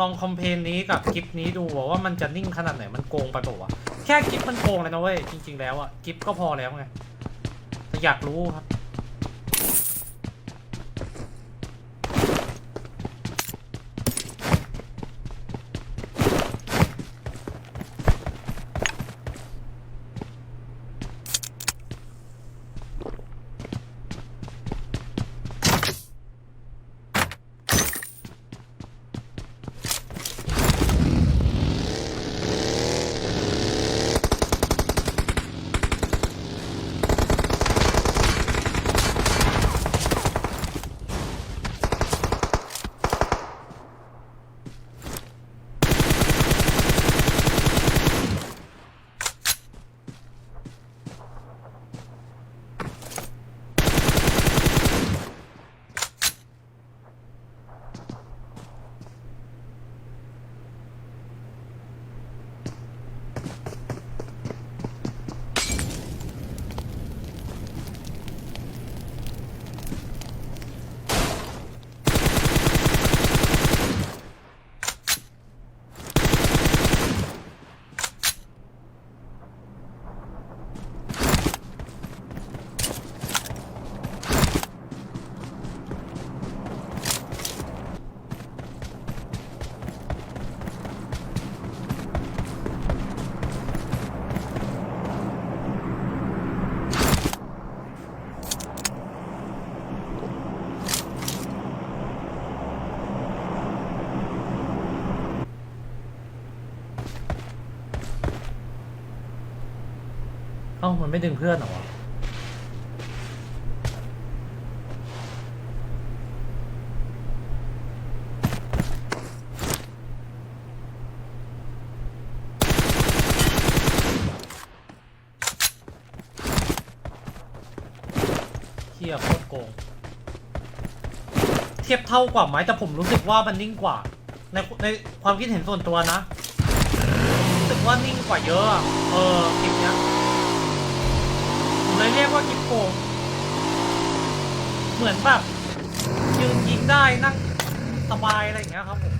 ลองคอมเพลนนี้กับกิฟนี้ดูว่ามันจะนิ่งขนาดไหนมันโกงไปเปล่าวะแค่กิฟมันโกงเลยนะเว้ยจริง ๆ แล้วอะกิฟก็พอแล้วไงแต่อยากรู้ครับ มันไม่ดึงเพื่อนเหรอเทียบโคตรโกง เทียบเท่ากว่าไหมแต่ผมรู้สึกว่ามันนิ่งกว่า ในในความคิดเห็นส่วนตัวนะ รู้สึกว่านิ่งกว่าเยอะ เออ เรียกว่ากิปโกเหมือนแบบยืนยิงได้นั่งสบายอะไรอย่างเงี้ยครับผม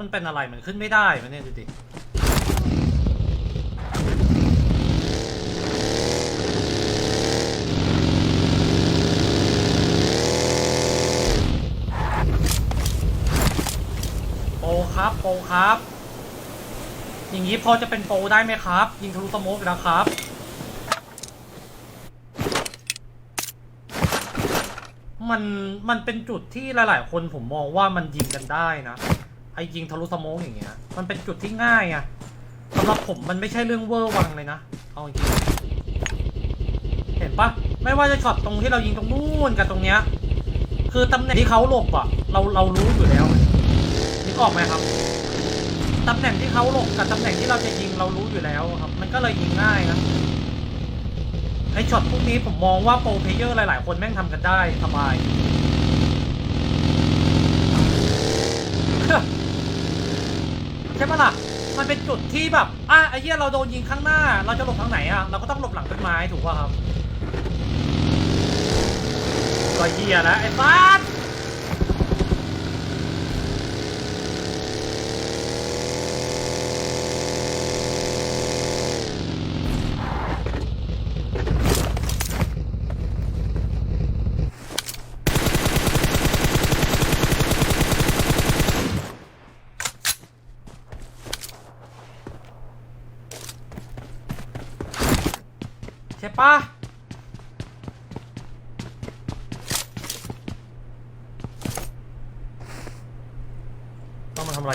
มันเป็นอะไรมันขึ้นไม่ได้มันเนี่ยดูดิโปครับโปครับ อย่างนี้พอจะเป็นโปได้ไหมครับ ยิงทะลุสโมกแล้วครับมันมันเป็นจุดที่หลาย ๆ คนผมมองว่ามันยิงกันได้นะ ไอ้ยิงทะลุสโมกอย่างเงี้ย มันเป็นจุดที่ง่ายอะสำหรับผมมันไม่ใช่เรื่องเวอร์วังเลยนะ เอาจริงเห็นปะไม่ว่าจะช็อตตรงที่เรายิงตรงนู้นกับตรงเนี้ย คือตำแหน่งที่เขาหลบอะเราเรารู้อยู่แล้วนึกออกไหมครับตำแหน่งที่เขาหลบกับตำแหน่งที่เราจะยิงเรารู้อยู่แล้วครับ มันก็เลยยิงง่ายนะไอช็อตพวกนี้ผมมองว่าโปรเพเยอร์หลาย ๆ คนแม่งทำกันได้สบาย ใช่ปะล่ะ มันเป็นจุดที่แบบอะไอ้เหี้ยเราโดนยิงข้างหน้า เราจะหลบทางไหนอะเราก็ต้องหลบหลังต้นไม้ถูกป่ะครับก็เหี้ยแล้วไอ้บ้าน ปะต้องมาทำอะไร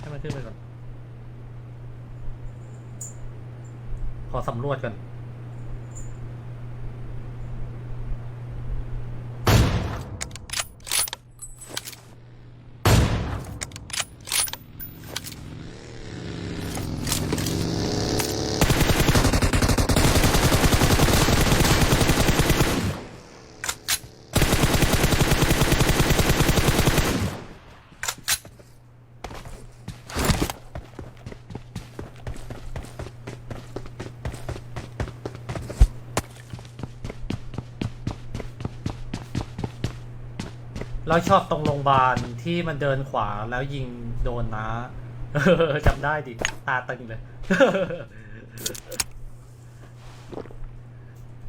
ให้มันขึ้นไปก่อน ขอสำรวจกัน แล้วชอบตรงโรงพยาบาลที่มันเดินขวาแล้วยิงโดนนะจำได้ดิ ตาตึงเลย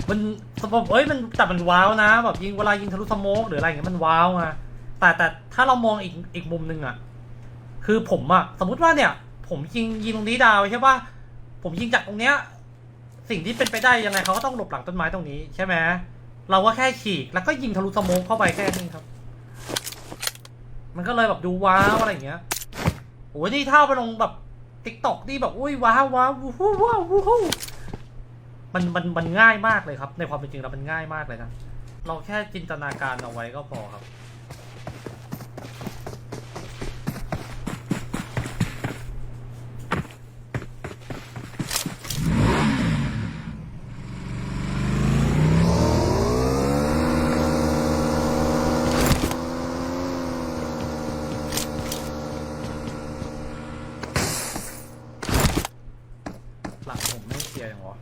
มันสมมติเอ้ยมันแต่มันว้าวนะ แบบยิงเวลายิงทะลุสโมกหรืออะไรเงี้ยมันว้าวอะแต่แต่ถ้าเรามองอีกอีกมุมหนึ่งอะคือผมอะสมมุติว่าเนี่ย ผมยิงยิงตรงนี้ดาวใช่ปะผมยิงจากตรงเนี้ย สิ่งที่เป็นไปได้ยังไงเขาก็ต้องหลบหลังต้นไม้ตรงนี้ใช่ไหมเราก็แค่ฉีกแล้วก็ยิงทะลุสโมกเข้าไปแค่นี้ครับ มันก็เลยแบบดูว้าวอะไรอย่างเงี้ยโอ้ยนี่เท่าไปลงแบบติ๊กต็อกนี่แบบอุ้ยว้าวว้าววู้ฮู้ว้าววู้ฮู้มันมันมันง่ายมากเลยครับ ในความเป็นจริงแล้วมันง่ายมากเลยนะเราแค่จินตนาการเอาไว้ก็พอครับ หลังผมไม่เคลียร์อย่างวะ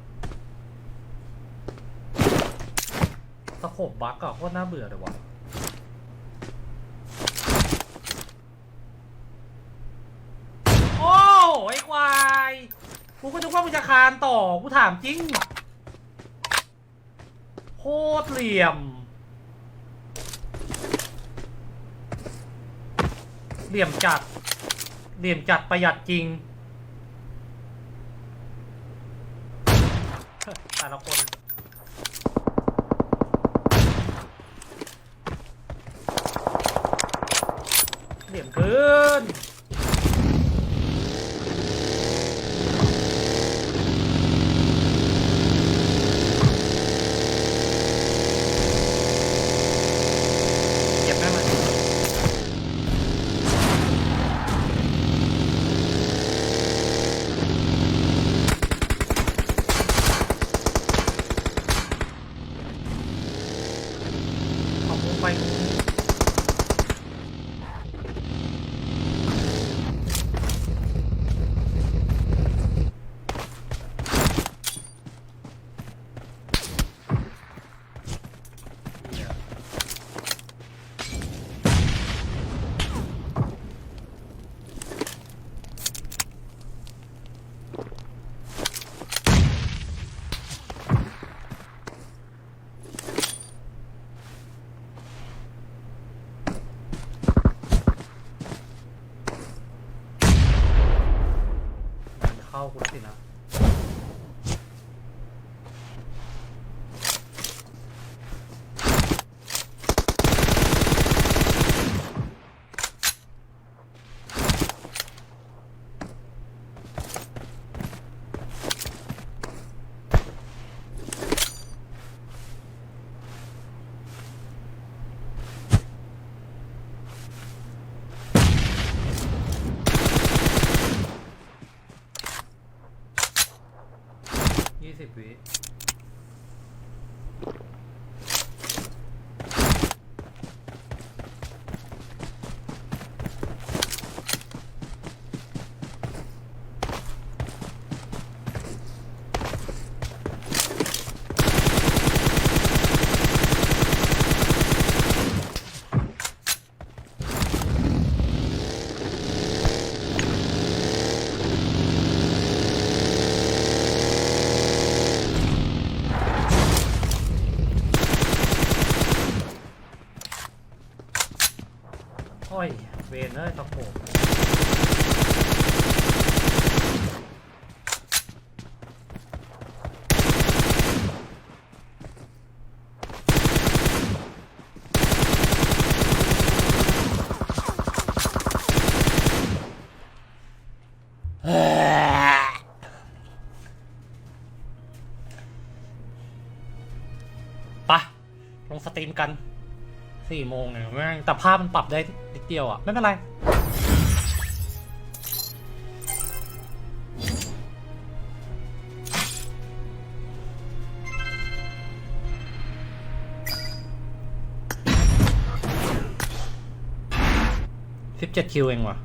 สโค บบักอะโคตรน่าเบื่อเลยวะโอ้ไอ้ควายกูก็นึกว่ามึงจะคานต่อ กูถามจริง โคตรเหลี่ยม เหลี่ยมจัด เหลี่ยมจัดประหยัดจริง แต่ละคน เห ลี่ยมเกิน เก็บได้ไหม เข้ากูแล้วสินะ ยี่สิบวิ โอ้ย เวนเอ้ยตะโขบไปะลงสตรีมกัน สี่โมงเนี่ยแม่งแต่ภาพมันปรับได้นิดเดียวอะ ไม่เป็นไร สิบเจ็ดคิวเองว่ะ